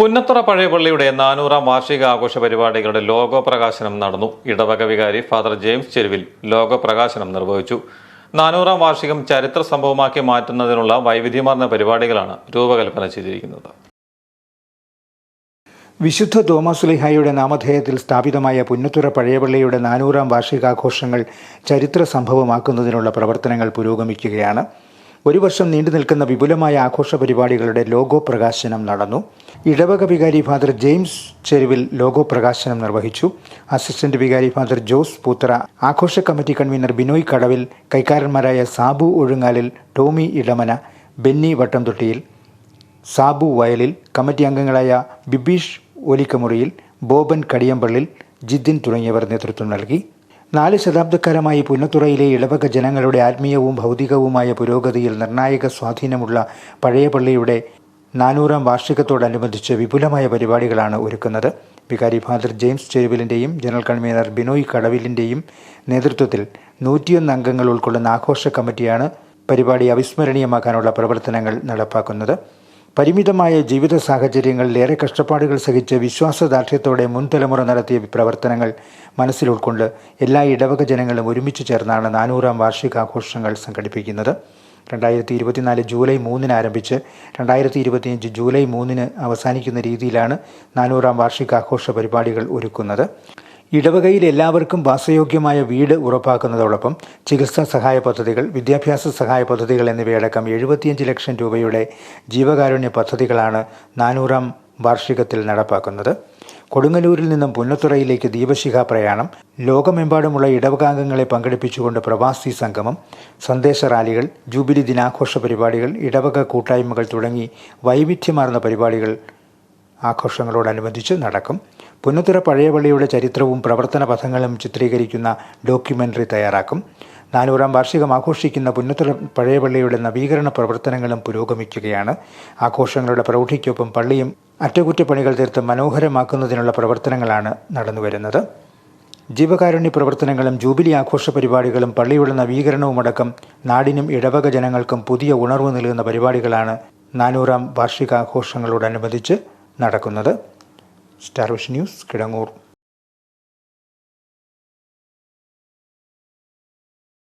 പുന്നത്തുറ പഴയ പള്ളിയുടെ നാനൂറാം വാർഷിക ആഘോഷ പരിപാടികളുടെ ലോഗോ പ്രകാശനം നടന്നു. ഇടവക വികാരി ഫാദർ ജെയിംസ് ചെരുവിൽ ലോഗോ പ്രകാശനം നിർവഹിച്ചു. നാനൂറാം വാർഷികം ചരിത്ര സംഭവമാക്കി മാറ്റുന്നതിനുള്ള വൈവിധ്യമാർന്ന പരിപാടികളാണ് രൂപകൽപ്പന ചെയ്തിരിക്കുന്നത്. വിശുദ്ധ തോമസുലിഹായുടെ നാമധേയത്തിൽ സ്ഥാപിതമായ പുന്നത്തുറ പഴയപള്ളിയുടെ നാനൂറാം വാർഷികാഘോഷങ്ങൾ ചരിത്ര സംഭവമാക്കുന്നതിനുള്ള പ്രവർത്തനങ്ങൾ പുരോഗമിക്കുകയാണ്. ഒരു വർഷം നീണ്ടു നിൽക്കുന്ന വിപുലമായ ആഘോഷ പരിപാടികളുടെ ലോഗോ പ്രകാശനം നടന്നു. ഇടവക വികാരി ഫാദർ ജെയിംസ് ചെരുവിൽ ലോഗോ പ്രകാശനം നിർവഹിച്ചു. അസിസ്റ്റന്റ് വികാരി ഫാദർ ജോസ് പൂത്തറ ആഘോഷ കമ്മിറ്റി കൺവീനർ ബിനോയ് കടവിൽ കൈക്കാരന്മാരായ സാബു ഒഴുങ്ങാലിൽ ടോമി ഇടമന ബെന്നി വട്ടംതൊട്ടിയിൽ സാബു വയലിൽ കമ്മിറ്റി അംഗങ്ങളായ ബിബീഷ് ഒലിക്കമുറിയിൽ ബോബൻ കടിയമ്പള്ളിൽ ജിദ്ദിൻ തുടങ്ങിയവർ നേതൃത്വം നൽകി. നാല് ശതാബ്ദക്കാലമായി പുന്നത്തുറയിലെ ഇളവക ജനങ്ങളുടെ ആത്മീയവും ഭൗതികവുമായ പുരോഗതിയിൽ നിർണായക സ്വാധീനമുള്ള പഴയ പള്ളിയുടെ നാനൂറാം വാർഷികത്തോടനുബന്ധിച്ച് വിപുലമായ പരിപാടികളാണ് ഒരുക്കുന്നത്. വികാരി ഫാദർ ജെയിംസ് ചെരുവിലിന്റെയും ജനറൽ കൺവീനർ ബിനോയ് കടവിലിന്റെയും നേതൃത്വത്തിൽ നൂറ്റിയൊന്ന് അംഗങ്ങൾ ഉൾക്കൊള്ളുന്ന ആഘോഷ കമ്മിറ്റിയാണ് പരിപാടി അവിസ്മരണീയമാക്കാനുള്ള പ്രവർത്തനങ്ങൾ നടപ്പാക്കുന്നത്. പരിമിതമായ ജീവിത സാഹചര്യങ്ങളിൽ ഏറെ കഷ്ടപ്പാടുകൾ സഹിച്ച് വിശ്വാസദാർഢ്യത്തോടെ മുൻ തലമുറ നടത്തിയ പ്രവർത്തനങ്ങൾ മനസ്സിൽ ഉൾക്കൊണ്ട് എല്ലാ ഇടവക ജനങ്ങളും ഒരുമിച്ച് ചേർന്നാണ് നാനൂറാം വാർഷികാഘോഷങ്ങൾ സംഘടിപ്പിക്കുന്നത്. രണ്ടായിരത്തി ഇരുപത്തിനാല് ജൂലൈ മൂന്നിന് ആരംഭിച്ച് രണ്ടായിരത്തി ഇരുപത്തിയഞ്ച് ജൂലൈ മൂന്നിന് അവസാനിക്കുന്ന രീതിയിലാണ് നാനൂറാം വാർഷികാഘോഷ പരിപാടികൾ ഒരുക്കുന്നത്. ഇടവകയിൽ എല്ലാവർക്കും വാസയോഗ്യമായ വീട് ഉറപ്പാക്കുന്നതോടൊപ്പം ചികിത്സാ സഹായ പദ്ധതികൾ വിദ്യാഭ്യാസ സഹായ പദ്ധതികൾ എന്നിവയടക്കം എഴുപത്തിയഞ്ച് ലക്ഷം രൂപയുടെ ജീവകാരുണ്യ പദ്ധതികളാണ് നാനൂറാം വാർഷികത്തിൽ നടപ്പാക്കുന്നത്. കൊടുങ്ങല്ലൂരിൽ നിന്നും പുന്നത്തുറയിലേക്ക് ദീപശിഖ പ്രയാണം ലോകമെമ്പാടുമുള്ള ഇടവകാംഗങ്ങളെ പങ്കെടുപ്പിച്ചുകൊണ്ട് പ്രവാസി സംഗമം സന്ദേശ റാലികൾ ജൂബിലി ദിനാഘോഷ പരിപാടികൾ ഇടവക കൂട്ടായ്മകൾ തുടങ്ങി വൈവിധ്യമാർന്ന പരിപാടികൾ ആഘോഷങ്ങളോടനുബന്ധിച്ച് നടക്കും. പുന്നത്തുറ പഴയപള്ളിയുടെ ചരിത്രവും പ്രവർത്തന പഥങ്ങളും ചിത്രീകരിക്കുന്ന ഡോക്യുമെന്ററി തയ്യാറാക്കും. നാനൂറാം വാർഷികം ആഘോഷിക്കുന്ന പുന്നത്തുറ പഴയപള്ളിയുടെ നവീകരണ പ്രവർത്തനങ്ങളും പുരോഗമിക്കുകയാണ്. ആഘോഷങ്ങളുടെ പ്രൗഢിക്കൊപ്പം പള്ളിയും അറ്റകുറ്റപ്പണികൾ തീർത്ത് മനോഹരമാക്കുന്നതിനുള്ള പ്രവർത്തനങ്ങളാണ് നടന്നുവരുന്നത്. ജീവകാരുണ്യ പ്രവർത്തനങ്ങളും ജൂബിലി ആഘോഷ പരിപാടികളും പള്ളിയുടെ നവീകരണവുമടക്കം നാടിനും ഇടവക ജനങ്ങൾക്കും പുതിയ ഉണർവ് നൽകുന്ന പരിപാടികളാണ് നാനൂറാം വാർഷികാഘോഷങ്ങളോടനുബന്ധിച്ച് നടക്കുന്നത്. Star news Kidangoor.